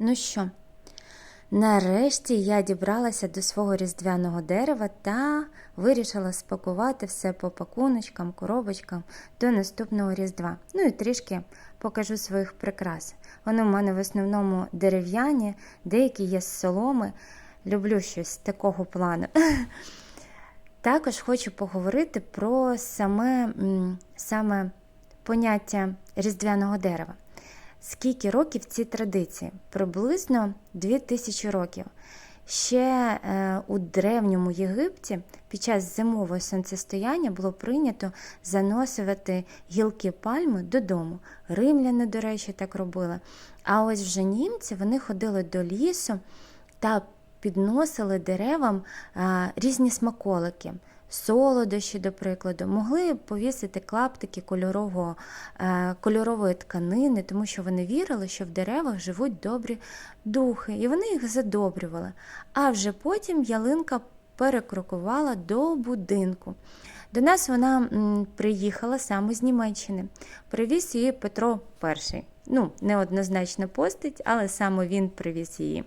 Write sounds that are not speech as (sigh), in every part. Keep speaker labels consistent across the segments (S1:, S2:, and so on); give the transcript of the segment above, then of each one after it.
S1: Ну що, нарешті я дібралася до свого різдвяного дерева та вирішила спакувати все по пакуночкам, коробочкам до наступного різдва. Ну і трішки покажу своїх прикрас. Вони в мене в основному дерев'яні, деякі є з соломи. Люблю щось такого плану. (laughs) Також хочу поговорити про саме, саме поняття різдвяного дерева. Скільки років цій традиції? Приблизно 2000 років. Ще е, у древньому Єгипті під час зимового сонцестояння було прийнято заносувати гілки пальми додому. Римляни, до речі, так робили. А ось вже німці вони ходили до лісу та підносили деревам е, різні смаколики. Солодощі, до прикладу, могли повісити клаптики кольорового, е, кольорової тканини, тому що вони вірили, що в деревах живуть добрі духи, і вони їх задобрювали. А вже потім ялинка перекрокувала до будинку. До нас вона приїхала саме з Німеччини. Привіз її Петро І. Ну, неоднозначна постать, але саме він привіз її.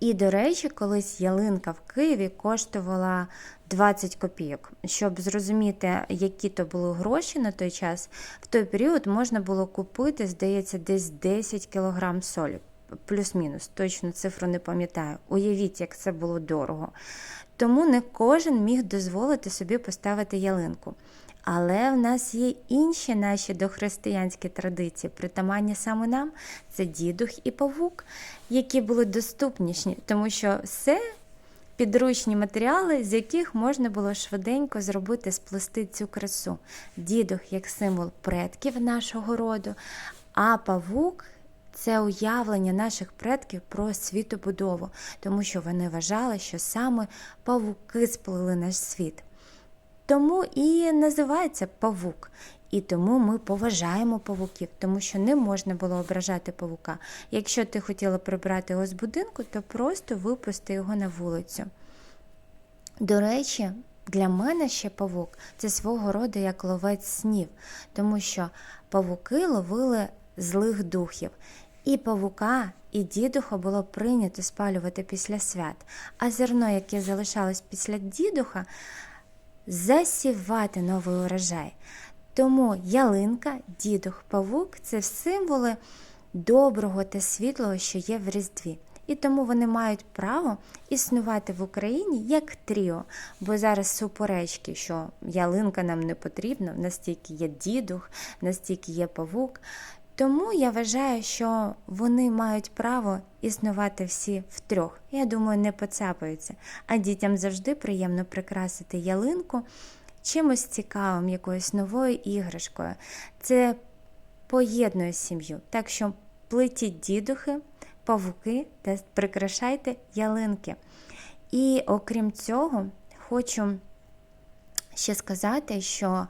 S1: І, до речі, колись ялинка в Києві коштувала 20 копійок. Щоб зрозуміти, які то були гроші на той час, в той період можна було купити, здається, десь 10 кілограм солі. Плюс-мінус, точно цифру не пам'ятаю. Уявіть, як це було дорого. Тому не кожен міг дозволити собі поставити ялинку. Але в нас є інші наші дохристиянські традиції, притаманні саме нам це дідух і павук, які були доступніші, тому що все підручні матеріали, з яких можна було швиденько зробити, сплести цю красу. Дідух як символ предків нашого роду, а павук. Це уявлення наших предків про світобудову, тому що вони вважали, що саме павуки сплели наш світ. Тому і називається павук. І тому ми поважаємо павуків, тому що не можна було ображати павука. Якщо ти хотіла прибрати його з будинку, то просто випусти його на вулицю. До речі, для мене ще павук це свого роду як ловець снів, тому що павуки ловили злих духів. І павука, і дідуха було прийнято спалювати після свят, а зерно, яке залишалось після дідуха, засівати новий урожай. Тому ялинка, дідух, павук це символи доброго та світлого, що є в Різдві. І тому вони мають право існувати в Україні як тріо, бо зараз суперечки, що ялинка нам не потрібна, настільки є дідух, настільки є павук. Тому я вважаю, що вони мають право існувати всі втрьох. Я думаю, не поцапаються. А дітям завжди приємно прикрасити ялинку чимось цікавим, якоюсь новою іграшкою. Це поєднує сім'ю. Так що плетіть дідухи, павуки та прикрашайте ялинки. І окрім цього, хочу ще сказати, що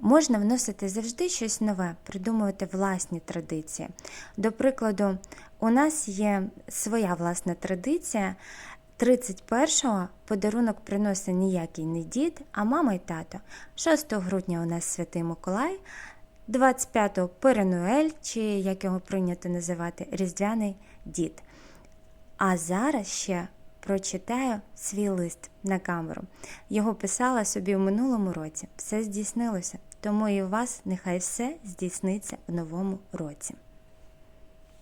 S1: можна вносити завжди щось нове, придумувати власні традиції. До прикладу, у нас є своя власна традиція. 31-го подарунок приносить ніякий не дід, а мама і тато. 6 грудня у нас Святий Миколай, 25-го Перенуель, чи як його прийнято називати, Різдвяний дід. А зараз ще прочитаю свій лист на камеру. Його писала собі в минулому році. Все здійснилося. Тому і у вас нехай все здійсниться в новому році.